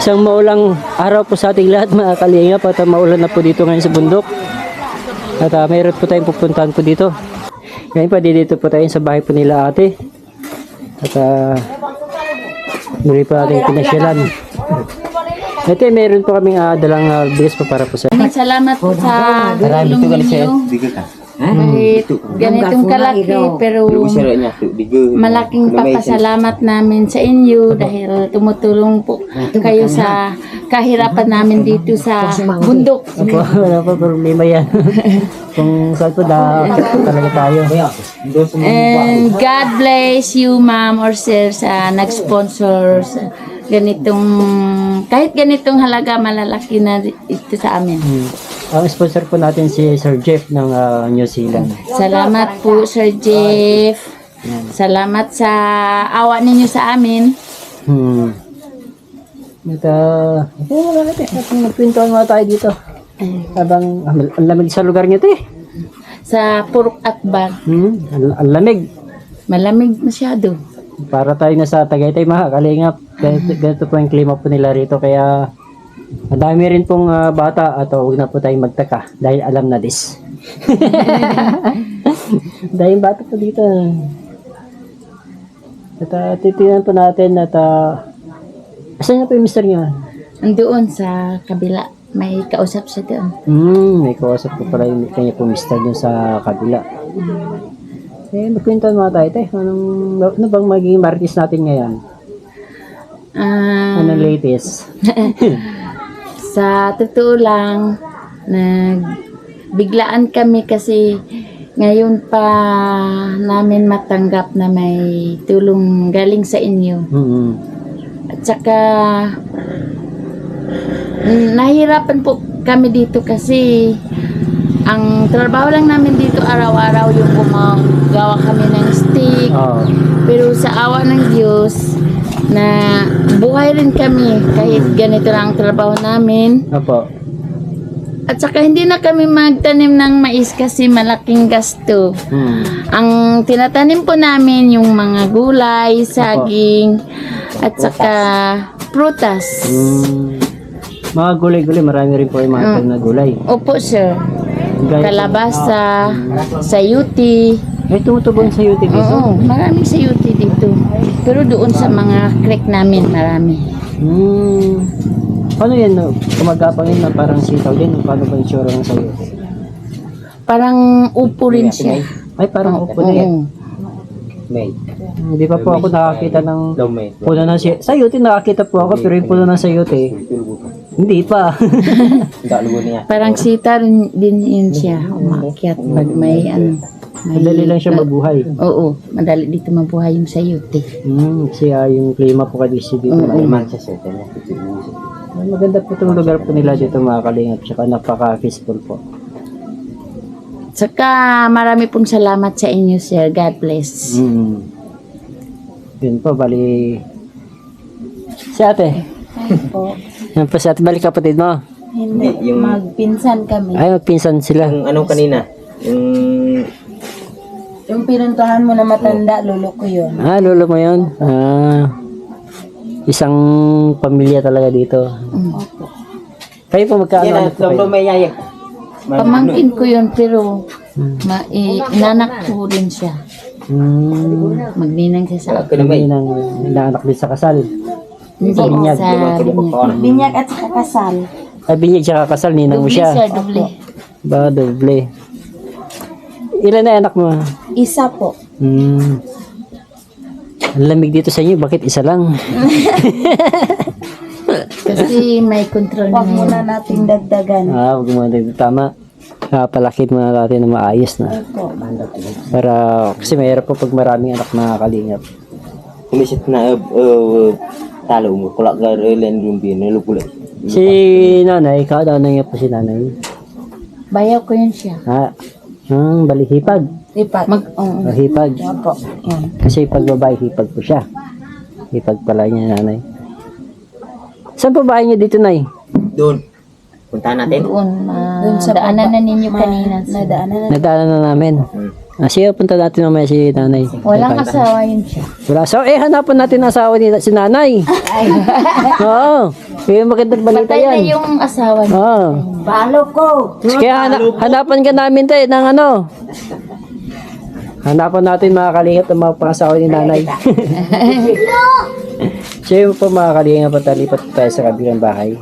Isang maulang araw po sa ating lahat mga kalingap at maulan na po dito ngayon sa bundok. At uh, mayroon po tayong pupuntahan po dito. Ngayon pa dito po tayo sa bahay po nila ate. At uh, muli po ating pinasyalan. Ate, meron po kaming uh, dalang uh, bigas pa para po sa Maraming salamat po sa tulong ninyo. Kahit ganitong kalaki pero malaking papasalamat namin sa inyo dahil tumutulong po kayo sa kahirapan namin dito sa bundok. Opo, wala po problema yan. Kung saan po talaga tayo. And God bless you ma'am or sir sa nag-sponsor sa ganitong kahit ganitong halaga malalaki na ito sa amin. Ang sponsor po natin si Sir Jeff ng ah, New Zealand. Salamat po Sir Jeff. Salamat sa awa ninyo sa amin. Hmm. At, uh, okay, wala natin. At magpintuan muna tayo dito. Habang, ah, ang lamig sa lugar niyo, te. Sa Purok Akbar. Hmm, ang, ang lamig. Malamig masyado. Para tayo na sa Tagaytay, mga kalingap. Ganito, ganito po yung klima po nila rito. Kaya, ang dami rin pong ah, bata at huwag na po tayong magtaka dahil alam na this. dahil bata po dito. At uh, titignan po natin at uh, asan na po yung mister niyo? Andoon sa kabila. May kausap siya doon. Hmm, may kausap po pala yung kanya po mister dun sa kabila. Eh, magkwentuhan mga tayo, te. Anong, ano bang magiging martis natin ngayon? Ah, Anong latest? sa totoo lang, nagbiglaan kami kasi ngayon pa namin matanggap na may tulong galing sa inyo. Hmm. At saka, mm, nahirapan po kami dito kasi ang trabaho lang namin dito araw-araw yung gumagawa kami ng stick. Oo. Pero sa awa ng Diyos, na rin kami kahit ganito lang ang trabaho namin. Opo. At saka hindi na kami magtanim ng mais kasi malaking gasto. Hmm. Ang tinatanim po namin yung mga gulay, saging, at saka prutas. Hmm. Mga gulay-gulay, marami rin po yung mga tanim na gulay. Opo, sir. Gaya- Kalabasa, sayuti. May tumutubong sa YouTube dito. Oo, maraming sayuti dito. Pero doon sa mga creek namin, marami. Hmm. Paano yan? No? Kumagapang yun na parang sitaw din. Paano ba yung tsura ng sayo? Parang upo rin siya. Ay, parang upo na yan. May. Hindi pa po ako nakakita ng puno ng sayote. Sayote nakakita po ako pero yung puno ng sayote, hindi pa. Parang sita rin din yun siya. Umakyat pag may ano. May, Madali lang siya mabuhay. Oo, madali dito mabuhay yung sayuti. Hmm, kasi ah, yung klima po kadisi dito. Mm. Naman siya sa ito. Ay, Maganda po itong lugar po nila dito mga kalingap. Tsaka napaka-peaceful po. Saka marami pong salamat sa inyo, sir. God bless. Hmm. Yun po, bali... Si ate. Po. Yan po si ate, bali kapatid mo. Hindi, Yung- magpinsan kami. Ay, magpinsan sila. Yung anong kanina? Yung Yung pinuntahan mo na matanda, lolo ko yun. Ah, lolo mo yun? Ah, isang pamilya talaga dito. Opo. Kayo po magkaano yan ano po kayo? may yayag. Pamangkin ko yun, pero ma i- inanak ko rin siya. Hmm, Magninang siya sa may. hindi nang din sa kasal. Hindi, binyag. sa binyag. Binyag at saka kasal. Ay, binyag siya kasal, ninang mo Dubli, sir, siya. dubli. Ba, doble. Ilan na anak mo? Isa po. Hmm. Ang lamig dito sa inyo, bakit isa lang? Kasi may control na muna nating dagdagan. ah, huwag mo dito tama. Ah, palakit muna natin na maayos na. Para, kasi mahirap po pag maraming anak na kalingap. Kumisit na uh, uh, talo mo. Kulak gar len rumbi. Nilo pula. Si nanay, kada niya po si nanay. Bayaw ko yun siya. Ah, hmm, bali hipag. Mag. O hipag. Opo. Yan. Kasi pag babae, hipag po siya. Hipag pala niya nanay. Saan po bahay niyo dito, nay? Doon. Punta natin. Doon, daanan na ninyo kanina. Nadaanan na. Nadaanan na namin. Ah, siya, punta natin mamaya si nanay. Walang asawa yun siya. Wala asawa. Eh, hanapan natin ang asawa ni si nanay. Oo. Eh, magandang balita Patay na yan. yung asawa niya. Oo. Palo ko. Kaya hana- hanapan ka namin tayo ng ano. Hanapan natin mga kalingap ng mga pangasawa ni nanay. Siya yung po mga kalingap at talipat tayo sa kabilang bahay.